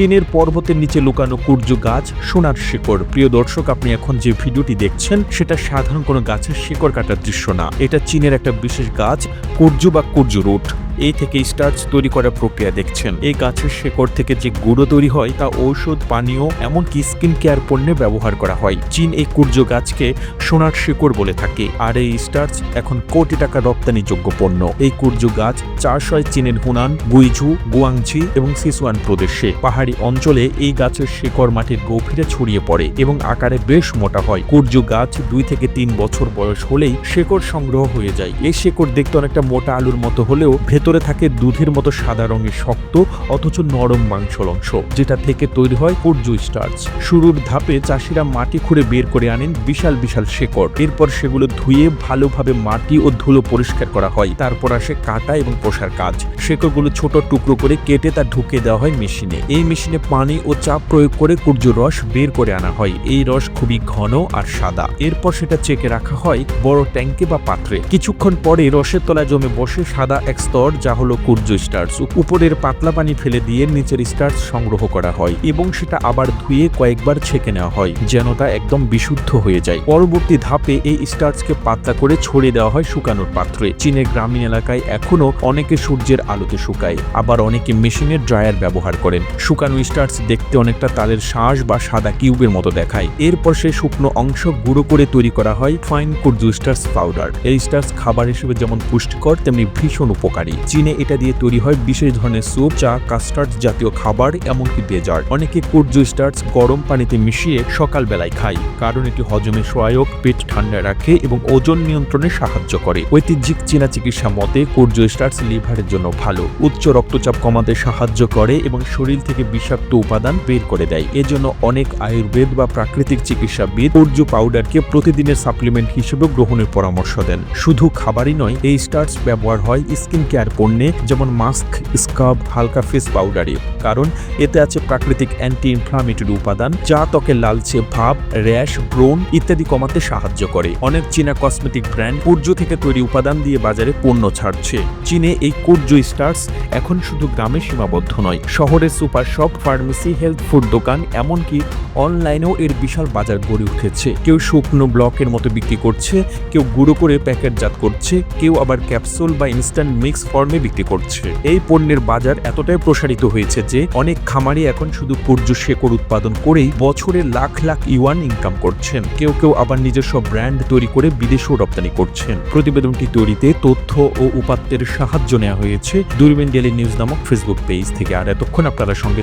চীনের পর্বতের নিচে লুকানো কুর্য গাছ, সোনার শিকড়। প্রিয় দর্শক, আপনি এখন যে ভিডিওটি দেখছেন, সেটা সাধারণ কোনো গাছের শিকড় কাটার দৃশ্য না। এটা চীনের একটা বিশেষ গাছ, কুর্য বা কুর্য রুট। এই থেকে স্টার্চ তৈরি করার প্রক্রিয়া দেখছেন। এই গাছের শেকড় থেকে যে গুঁড়ো তৈরি হয়, তা ঔষধ, পানীয়, এমনকি স্কিন কেয়ার পণ্যে ব্যবহার করা হয়। চীন এই কুর্য গাছকে সোনার শিকড় বলে থাকে। আর এই স্টার্চ এখন কোটি টাকা রপ্তানিযোগ্য পণ্য। এই কুর্য গাছ চাষ হয় চীনের হুনান, গুইঝু, গুয়াংঝি এবং সিসুয়ান প্রদেশে। পাহাড়ি অঞ্চলে এই গাছের শিকড় মাটির গভীরে ছড়িয়ে পড়ে এবং আকারে বেশ মোটা হয়। কুর্য গাছ দুই থেকে তিন বছর বয়স হলেই শেকড় সংগ্রহ হয়ে যায়। এই শেকড় দেখতে অনেকটা মোটা আলুর মতো হলেও ভেতরে থাকে দুধের মতো সাদা রঙের শক্ত অথচ নরম মাংসল অংশ, যেটা থেকে তৈরি হয় কুর্য স্টার্চ। শুরুর ধাপে চাষিরা মাটি খুঁড়ে বের করে আনেন বিশাল বিশাল শেকড়। এরপর সেগুলো ধুয়ে ভালোভাবে মাটি ও ধুলো পরিষ্কার করা হয়। তারপর আসে কাটা এবং পোষার কাজ। শেকড়গুলো ছোট টুকরো করে কেটে তা ঢুকে দেওয়া হয় মেশিনে। এই মেশিনে পানি ও চাপ প্রয়োগ করে কুর্য রস বের করে আনা হয়। এই রস খুবই ঘন আর সাদা। এরপর সেটা চেকে রাখা হয় বড় ট্যাঙ্কে বা পাত্রে। কিছুক্ষণ পরে রসের তলায় জমে বসে সাদা এক স্তর, যা হলো কুর্য স্টার্চ উপরের পাতলা পানি ফেলে দিয়ে নিচের স্টার্চ সংগ্রহ করা হয় এবং সেটা আবার ধুয়ে কয়েকবার ছেঁকে নেওয়া হয়, যেন তা একদম বিশুদ্ধ হয়ে যায়। পরবর্তী ধাপে এই স্টার্চকে পাতলা করে ছড়িয়ে দেওয়া হয় শুকানোর পাত্রে। চীনের গ্রামীণ এলাকায় এখনও অনেকে সূর্যের আলোতে শুকায়। আবার অনেকে মেশিনের ড্রায়ার ব্যবহার করেন। শুকানো স্টার্চ দেখতে অনেকটা তালের শাঁস বা সাদা কিউবের মতো দেখায়। এরপর সে শুকনো অংশ গুঁড়ো করে তৈরি করা হয় ফাইন কুর্জু স্টার্চ পাউডার। এই স্টার্স খাবার হিসেবে যেমন পুষ্টিকর, তেমনি ভীষণ উপকারী। চীনে এটা দিয়ে তৈরি হয় বিশেষ ধরনের স্যুপ চা কাস্টার্ড জাতীয় খাবার, এমনকি ডেজার্ট। অনেকে কুর্জু স্টার্চ গরম পানিতে মিশিয়ে সকালবেলায় খায়, কারণ এটি হজমে সহায়ক, পেট ঠান্ডা রাখে এবং ওজন নিয়ন্ত্রণে সাহায্য করে। ঐতিহ্যিক চীনা চিকিৎসা মতে কুর্জ স্টার্চ লিভারের জন্য ভালো। উচ্চ রক্তচাপ কমাতে সাহায্য করে এবং শরীর থেকে বিষাক্ত উপাদান বের করে দেয়। এজন্য অনেক আয়ুর্বেদ বা প্রাকৃতিক চিকিৎসাবিদ কুর্জ পাউডারকে প্রতিদিনের সাপ্লিমেন্ট হিসেবে গ্রহণের পরামর্শ দেন। শুধু খাবারই নয়, এই স্টার্চ ব্যবহার হয় স্কিন কেয়ার পণ্যে, যেমন মাস্ক স্কাব হালকা ফেস পাউডারে কারণ এতে আছে প্রাকৃতিক অ্যান্টি ইনফ্লামেটরি উপাদান, যা ত্বকের লালচে ভাব, র্যাশ ব্রোন ইত্যাদি কমাতে সাহায্য করে। অনেক চীনা কসমেটিক ব্র্যান্ড কুর্য থেকে তৈরি উপাদান দিয়ে বাজারে পণ্য ছাড়ছে। চীনে এই কুর্য স্টার্স এখন শুধু গ্রামে সীমাবদ্ধ নয়, শহরের super shop pharmacy health food দোকান, এমনকি অনলাইনেও এর বিশাল বাজার গড়ে উঠেছে। কেউ শুকনো ব্লকের মতো বিক্রি করছে, কেউ গুঁড়ো করে প্যাকেটজাত করছে, কেউ আবার ক্যাপসুল বা ইনস্ট্যান্ট মিক্স ফর্মে বিক্রি করছে। এই পণ্যের বাজার এতটাই প্রসারিত হয়েছে যে, অনেক খামারি এখন শুধু কুর্য শেকড় উৎপাদন করেই বছরে লাখ লাখ ইউয়ান ইনকাম করছেন। কেউ কেউ আবার নিজস্ব ব্র্যান্ড তৈরি করে বিদেশেও রপ্তানি করছেন। প্রতিবেদনটি তৈরিতে তথ্য ও উপাত্তের সাহায্য নেওয়া হয়েছে। দূরবীন ডেলি নিউজ নামক ফেসবুক পেজ থেকে। আর এতক্ষণ আপনারা সঙ্গে